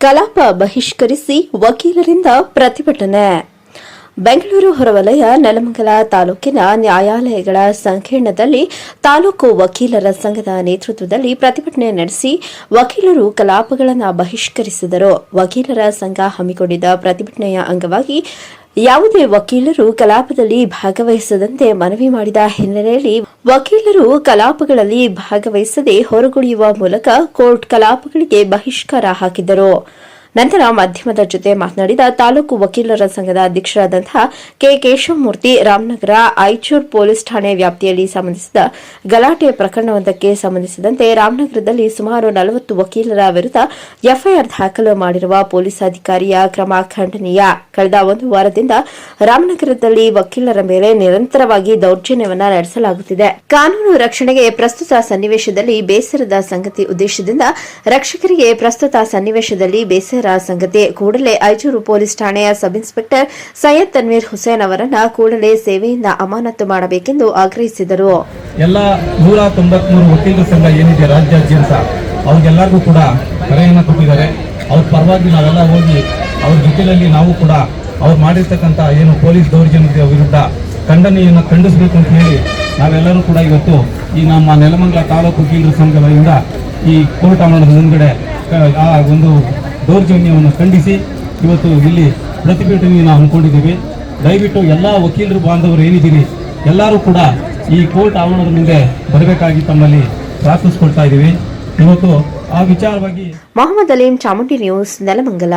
ಕಲಾಪ ಬಹಿಷ್ಕರಿಸಿ ವಕೀಲರಿಂದ ಪ್ರತಿಭಟನೆ. ಬೆಂಗಳೂರು ಹೊರವಲಯ ನೆಲಮಂಗಲ ತಾಲೂಕಿನ ನ್ಯಾಯಾಲಯಗಳ ಸಂಕೀರ್ಣದಲ್ಲಿ ತಾಲೂಕು ವಕೀಲರ ಸಂಘದ ನೇತೃತ್ವದಲ್ಲಿ ಪ್ರತಿಭಟನೆ ನಡೆಸಿ ವಕೀಲರು ಕಲಾಪಗಳನ್ನು ಬಹಿಷ್ಕರಿಸಿದರು. ವಕೀಲರ ಸಂಘ ಹಮ್ಮಿಕೊಂಡಿದ್ದ ಪ್ರತಿಭಟನೆಯ ಅಂಗವಾಗಿ ಯಾವುದೇ ವಕೀಲರು ಕಲಾಪದಲ್ಲಿ ಭಾಗವಹಿಸದಂತೆ ಮನವಿ ಮಾಡಿದ ಹಿನ್ನೆಲೆಯಲ್ಲಿ ವಕೀಲರು ಕಲಾಪಗಳಲ್ಲಿ ಭಾಗವಹಿಸದೆ ಹೊರಗುಳಿಯುವ ಮೂಲಕ ಕೋರ್ಟ್ ಕಲಾಪಗಳಿಗೆ ಬಹಿಷ್ಕಾರ ಹಾಕಿದ್ದರು. ನಂತರ ಮಾಧ್ಯಮದ ಜೊತೆ ಮಾತನಾಡಿದ ತಾಲೂಕು ವಕೀಲರ ಸಂಘದ ಅಧ್ಯಕ್ಷರಾದಂತಹ ಕೆ. ಕೇಶವಮೂರ್ತಿ, ರಾಮನಗರ ಐಚೂರ್ ಪೊಲೀಸ್ ಠಾಣೆ ವ್ಯಾಪ್ತಿಯಲ್ಲಿ ಸಂಬಂಧಿಸಿದ ಗಲಾಟೆ ಪ್ರಕರಣವೊಂದಕ್ಕೆ ಸಂಬಂಧಿಸಿದಂತೆ ರಾಮನಗರದಲ್ಲಿ ಸುಮಾರು ನಲವತ್ತು ವಕೀಲರ ವಿರುದ್ಧ ಎಫ್ಐಆರ್ ದಾಖಲು ಮಾಡಿರುವ ಪೊಲೀಸ್ ಅಧಿಕಾರಿಯ ಕ್ರಮ ಖಂಡನೀಯ. ಕಳೆದ ಒಂದು ವಾರದಿಂದ ರಾಮನಗರದಲ್ಲಿ ವಕೀಲರ ಮೇಲೆ ನಿರಂತರವಾಗಿ ದೌರ್ಜನ್ಯವನ್ನ ನಡೆಸಲಾಗುತ್ತಿದೆ. ಕಾನೂನು ರಕ್ಷಣೆಗೆ ಪ್ರಸ್ತುತ ಸನ್ನಿವೇಶದಲ್ಲಿ ಬೇಸರದ ಸಂಗತಿ ಉದ್ದೇಶದಿಂದ ರಕ್ಷಕರಿಗೆ ಪ್ರಸ್ತುತ ಸನ್ನಿವೇಶದಲ್ಲಿ ಬೇಸರ ಸಂಗತಿ ಕೂಡಲೇ ಐಚೂರು ಪೊಲೀಸ್ ಠಾಣೆಯ ಸಬ್ ಇನ್ಸ್ಪೆಕ್ಟರ್ ಸೈಯದ್ ತನ್ವೀರ್ ಹುಸೇನ್ ಅವರನ್ನ ಕೂಡಲೇ ಸೇವೆಯಿಂದ ಅಮಾನತು ಮಾಡಬೇಕೆಂದು ಆಗ್ರಹಿಸಿದರು. ಎಲ್ಲ ನೂರ ತೊಂಬತ್ಮೂರು ವಕೀಲರ ಸಂಘ ಏನಿದೆ ರಾಜ್ಯಾದ್ಯಂತ, ಅವ್ರಿಗೆಲ್ಲರಿಗೂ ಕೂಡ ಕರೆಯನ್ನು ಕೊಟ್ಟಿದ್ದಾರೆ. ಅವ್ರ ಪರವಾಗಿ ನಾವೆಲ್ಲ ಹೋಗಿ ಅವ್ರ ಜೊತೆಯಲ್ಲಿ ನಾವು ಕೂಡ ಅವ್ರು ಮಾಡಿರ್ತಕ್ಕಂಥ ಏನು ಪೊಲೀಸ್ ದೌರ್ಜನ್ಯದ ವಿರುದ್ಧ ಖಂಡನೆಯನ್ನು ಖಂಡಿಸಬೇಕು ಅಂತ ಹೇಳಿ ನಾವೆಲ್ಲರೂ ಕೂಡ ಇವತ್ತು ಈ ನಮ್ಮ ನೆಲಮಂಗಲ ತಾಲೂಕು ವಕೀಲರ ಸಂಘದಿಂದ ಈ ಕೋರ್ಟ್ ಆವರಣದ ಮುಂದ್ಗಡೆ ಆ, ಒಂದು ದೌರ್ಜನ್ಯವನ್ನು ಖಂಡಿಸಿ ಇವತ್ತು ಇಲ್ಲಿ ಪ್ರತಿಭಟನೆಯನ್ನು ಹಮ್ಮಿಕೊಂಡಿದ್ದೀವಿ ದಯವಿಟ್ಟು ಎಲ್ಲ ವಕೀಲರು, ಬಾಂಧವರು ಏನಿದ್ದೀರಿ, ಎಲ್ಲರೂ ಕೂಡ ಈ ಕೋರ್ಟ್ ಆವರಣದ ಮುಂದೆ ಬರಬೇಕಾಗಿ ತಮ್ಮಲ್ಲಿ ಪ್ರಾರ್ಥಿಸ್ಕೊಳ್ತಾ ಇದ್ದೀವಿ. ಇವತ್ತು ಆ ವಿಚಾರವಾಗಿ ಮೊಹಮ್ಮದ್ ಅಲೀಂ ಚಾಮುಂಡಿ ನ್ಯೂಸ್ ನೆಲಮಂಗಲ.